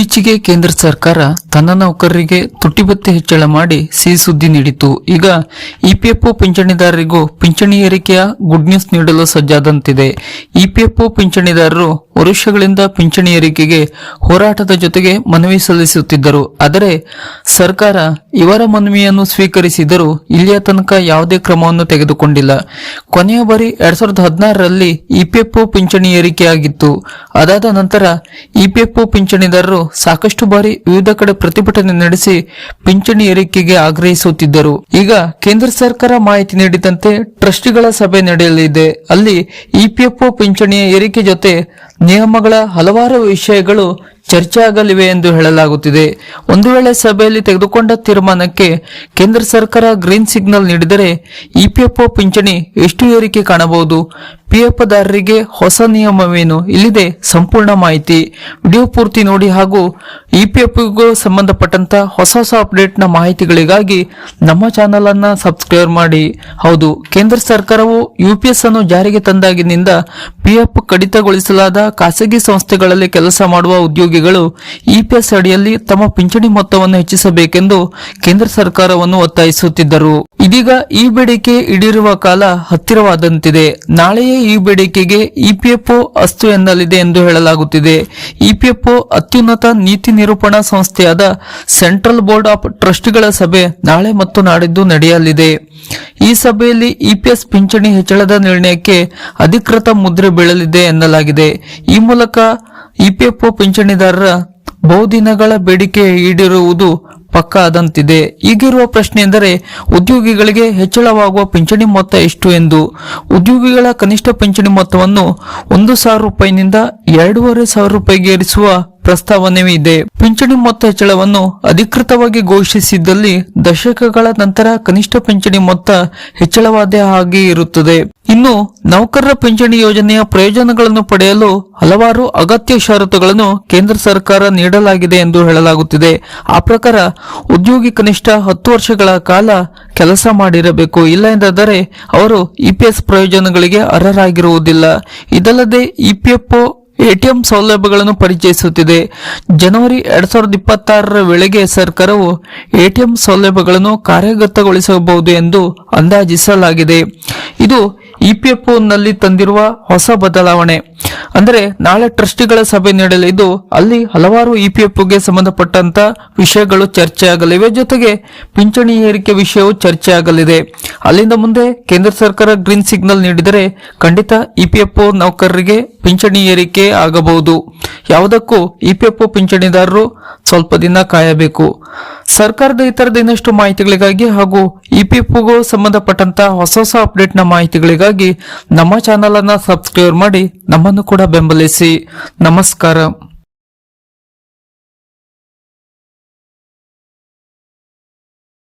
ಇತ್ತೀಚೆಗೆ ಕೇಂದ್ರ ಸರ್ಕಾರ ತನ್ನ ನೌಕರರಿಗೆ ತುಟ್ಟಿಬತ್ತೆ ಹೆಚ್ಚಳ ಮಾಡಿ ಸಿಹಿ ಸುದ್ದಿ ನೀಡಿತು ಈಗ ಇಪಿಎಫ್ಒ ಪಿಂಚಣಿದಾರರಿಗೂ ಪಿಂಚಣಿ ಏರಿಕೆಯ ಗುಡ್ ನ್ಯೂಸ್ ನೀಡಲು ಸಜ್ಜಾದಂತಿದೆ. ಇಪಿಎಫ್ಒ ಪಿಂಚಣಿದಾರರು ವರುಷಗಳಿಂದ ಪಿಂಚಣಿ ಏರಿಕೆಗೆ ಹೋರಾಟದ ಜೊತೆಗೆ ಮನವಿ ಸಲ್ಲಿಸುತ್ತಿದ್ದರು. ಆದರೆ ಸರ್ಕಾರ ಇವರ ಮನವಿಯನ್ನು ಸ್ವೀಕರಿಸಿದರೂ ಇಲ್ಲಿಯ ತನಕ ಯಾವುದೇ ಕ್ರಮವನ್ನು ತೆಗೆದುಕೊಂಡಿಲ್ಲ. ಕೊನೆಯ ಬಾರಿ ಎರಡ್ ಸಾವಿರದ ಹದಿನಾರರಲ್ಲಿ ಇಪಿಎಫ್ಒ ಪಿಂಚಣಿ ಏರಿಕೆಯಾಗಿತ್ತು. ಅದಾದ ನಂತರ ಇಪಿಎಫ್ಒ ಪಿಂಚಣಿದಾರರು ಸಾಕಷ್ಟು ಬಾರಿ ವಿವಿಧ ಕಡೆ ಪ್ರತಿಭಟನೆ ನಡೆಸಿ ಪಿಂಚಣಿ ಏರಿಕೆಗೆ ಆಗ್ರಹಿಸುತ್ತಿದ್ದರು. ಈಗ ಕೇಂದ್ರ ಸರ್ಕಾರ ಮಾಹಿತಿ ನೀಡಿದಂತೆ ಟ್ರಸ್ಟಿಗಳ ಸಭೆ ನಡೆಯಲಿದೆ. ಅಲ್ಲಿ ಇಪಿಎಫ್ಒ ಪಿಂಚಣಿಯ ಏರಿಕೆ ಜೊತೆ ನಿಯಮಗಳ ಹಲವಾರು ವಿಷಯಗಳು ಚರ್ಚೆ ಆಗಲಿವೆ ಎಂದು ಹೇಳಲಾಗುತ್ತಿದೆ. ಒಂದು ವೇಳೆ ಸಭೆಯಲ್ಲಿ ತೆಗೆದುಕೊಂಡ ತೀರ್ಮಾನಕ್ಕೆ ಕೇಂದ್ರ ಸರ್ಕಾರ ಗ್ರೀನ್ ಸಿಗ್ನಲ್ ನೀಡಿದರೆ ಇಪಿಎಫ್ಒ ಪಿಂಚಣಿ ಎಷ್ಟು ಏರಿಕೆ ಕಾಣಬಹುದು? ಪಿಎಫ್ ದಾರರಿಗೆ ಹೊಸ ನಿಯಮವೇನು? ಇಲ್ಲಿದೆ ಸಂಪೂರ್ಣ ಮಾಹಿತಿ. ವಿಡಿಯೋ ಪೂರ್ತಿ ನೋಡಿ ಹಾಗೂ ಇಪಿಎಫ್ಗೂ ಸಂಬಂಧಪಟ್ಟಂತ ಹೊಸ ಹೊಸ ಅಪ್ಡೇಟ್ನ ಮಾಹಿತಿಗಳಿಗಾಗಿ ನಮ್ಮ ಚಾನೆಲ್ ಅನ್ನ ಸಬ್ಸ್ಕ್ರೈಬ್ ಮಾಡಿ. ಹೌದು, ಕೇಂದ್ರ ಸರ್ಕಾರವು ಯುಪಿಎಸ್ ಅನ್ನು ಜಾರಿಗೆ ತಂದಾಗಿನಿಂದ ಪಿಎಫ್ ಕಡಿತಗೊಳಿಸಲಾದ ಖಾಸಗಿ ಸಂಸ್ಥೆಗಳಲ್ಲಿ ಕೆಲಸ ಮಾಡುವ ಉದ್ಯೋಗಿಗಳು ಇಪಿಎಸ್ ಅಡಿಯಲ್ಲಿ ತಮ್ಮ ಪಿಂಚಣಿ ಮೊತ್ತವನ್ನು ಹೆಚ್ಚಿಸಬೇಕೆಂದು ಕೇಂದ್ರ ಸರ್ಕಾರವನ್ನು ಒತ್ತಾಯಿಸುತ್ತಿದ್ದರು. ಇದೀಗ ಈ ಬೇಡಿಕೆ ಈಡೇರುವ ಕಾಲ ಹತ್ತಿರವಾದಂತಿದೆ. ನಾಳೆಯೇ ಈ ಬೇಡಿಕೆಗೆ ಇಪಿಎಫ್ಒ ಅಸ್ತು ಎನ್ನಲಿದೆ ಎಂದು ಹೇಳಲಾಗುತ್ತಿದೆ. ಇಪಿಎಫ್ಒ ಅತ್ಯುನ್ನತ ನೀತಿ ನಿರೂಪಣಾ ಸಂಸ್ಥೆಯಾದ ಸೆಂಟ್ರಲ್ ಬೋರ್ಡ್ ಆಫ್ ಟ್ರಸ್ಟಿಗಳ ಸಭೆ ನಾಳೆ ಮತ್ತು ನಾಡಿದ್ದು ನಡೆಯಲಿದೆ. ಈ ಸಭೆಯಲ್ಲಿ ಇಪಿಎಸ್ ಪಿಂಚಣಿ ಹೆಚ್ಚಳದ ನಿರ್ಣಯಕ್ಕೆ ಅಧಿಕೃತ ಮುದ್ರೆ ಬೀಳಲಿದೆ ಎನ್ನಲಾಗಿದೆ. ಈ ಮೂಲಕ ಇಪಿಎಫ್ಒ ಪಿಂಚಣಿದಾರರ ಬಹುದಿನಗಳ ಬೇಡಿಕೆ ಈಡಿರುವುದು ಪಕ್ಕ ಆದಂತಿದೆ. ಈಗಿರುವ ಪ್ರಶ್ನೆ ಎಂದರೆ, ಉದ್ಯೋಗಿಗಳಿಗೆ ಹೆಚ್ಚಳವಾಗುವ ಪಿಂಚಣಿ ಮೊತ್ತ ಎಷ್ಟು ಎಂದು? ಉದ್ಯೋಗಿಗಳ ಕನಿಷ್ಠ ಪಿಂಚಣಿ ಮೊತ್ತವನ್ನು ಒಂದು ಸಾವಿರ ರೂಪಾಯಿನಿಂದ ಎರಡೂವರೆ ಸಾವಿರ ರೂಪಾಯಿಗೆ ಏರಿಸುವ ಪ್ರಸ್ತಾವನೆ ಇದೆ. ಪಿಂಚಣಿ ಮೊತ್ತ ಹೆಚ್ಚಳವನ್ನು ಅಧಿಕೃತವಾಗಿ ಘೋಷಿಸಿದ್ದಲ್ಲಿ ದಶಕಗಳ ನಂತರ ಕನಿಷ್ಠ ಪಿಂಚಣಿ ಮೊತ್ತ ಹೆಚ್ಚಳವಾದ ಹಾಗೆ ಇರುತ್ತದೆ. ಇನ್ನು ನೌಕರರ ಪಿಂಚಣಿ ಯೋಜನೆಯ ಪ್ರಯೋಜನಗಳನ್ನು ಪಡೆಯಲು ಹಲವಾರು ಅಗತ್ಯ ಷರತ್ತುಗಳನ್ನು ಕೇಂದ್ರ ಸರ್ಕಾರ ನೀಡಲಾಗಿದೆ ಎಂದು ಹೇಳಲಾಗುತ್ತಿದೆ. ಆ ಪ್ರಕಾರ ಉದ್ಯೋಗಿ ಕನಿಷ್ಠ ಹತ್ತು ವರ್ಷಗಳ ಕಾಲ ಕೆಲಸ ಮಾಡಿರಬೇಕು. ಇಲ್ಲ ಎಂದಾದರೆ ಅವರು ಇಪಿಎಸ್ ಪ್ರಯೋಜನಗಳಿಗೆ ಅರ್ಹರಾಗಿರುವುದಿಲ್ಲ. ಇದಲ್ಲದೆ ಇಪಿಎಫ್ಒ ಎಟಿಎಂ ಸೌಲಭ್ಯಗಳನ್ನು ಪರಿಚಯಿಸುತ್ತಿದೆ. ಜನವರಿ ಎರಡ್ ಸಾವಿರದ ಇಪ್ಪತ್ತಾರರ ವೇಳೆಗೆ ಸರ್ಕಾರವು ಎಟಿಎಂ ಸೌಲಭ್ಯಗಳನ್ನು ಕಾರ್ಯಗತಗೊಳಿಸಬಹುದು ಎಂದು ಅಂದಾಜಿಸಲಾಗಿದೆ. ಇದು ಇಪಿಎಫ್ಒ ನಲ್ಲಿ ತಂದಿರುವ ಹೊಸ ಬದಲಾವಣೆ. ಅಂದರೆ, ನಾಳೆ ಟ್ರಸ್ಟಿಗಳ ಸಭೆ ನಡೆಯಲಿದ್ದು ಅಲ್ಲಿ ಹಲವಾರು ಇಪಿಎಫ್ಗೆ ಸಂಬಂಧಪಟ್ಟಂತ ವಿಷಯಗಳು ಚರ್ಚೆ ಆಗಲಿವೆ ಜೊತೆಗೆ, ಪಿಂಚಣಿ ಏರಿಕೆ ವಿಷಯವು ಚರ್ಚೆ ಆಗಲಿದೆ ಅಲ್ಲಿಂದ ಮುಂದೆ ಕೇಂದ್ರ ಸರ್ಕಾರ ಗ್ರೀನ್ ಸಿಗ್ನಲ್ ನೀಡಿದರೆ ಖಂಡಿತ ಇಪಿಎಫ್ಒ ನೌಕರರಿಗೆ ಪಿಂಚಣಿ ಏರಿಕೆ ಆಗಬಹುದು. ಯಾವುದಕ್ಕೂ ಇಪಿಎಫ್ಒ ಪಿಂಚಣಿದಾರರು ಸ್ವಲ್ಪ ದಿನ ಕಾಯಬೇಕು. ಸರ್ಕಾರದ ಇತರದ ಇನ್ನಷ್ಟು ಮಾಹಿತಿಗಳಿಗಾಗಿ ಹಾಗೂ ಇಪಿಎಫ್ಗೂ ಸಂಬಂಧಪಟ್ಟಂತ ಹೊಸ ಹೊಸ ಅಪ್ಡೇಟ್ನ ಮಾಹಿತಿಗಳಿಗಾಗಿ ನಮ್ಮ ಚಾನಲ್ ಅನ್ನ ಸಬ್ಸ್ಕ್ರೈಬ್ ಮಾಡಿ ನಮ್ಮನ್ನು ಕೂಡ ಬೆಂಬಲಿಸಿ. ನಮಸ್ಕಾರ.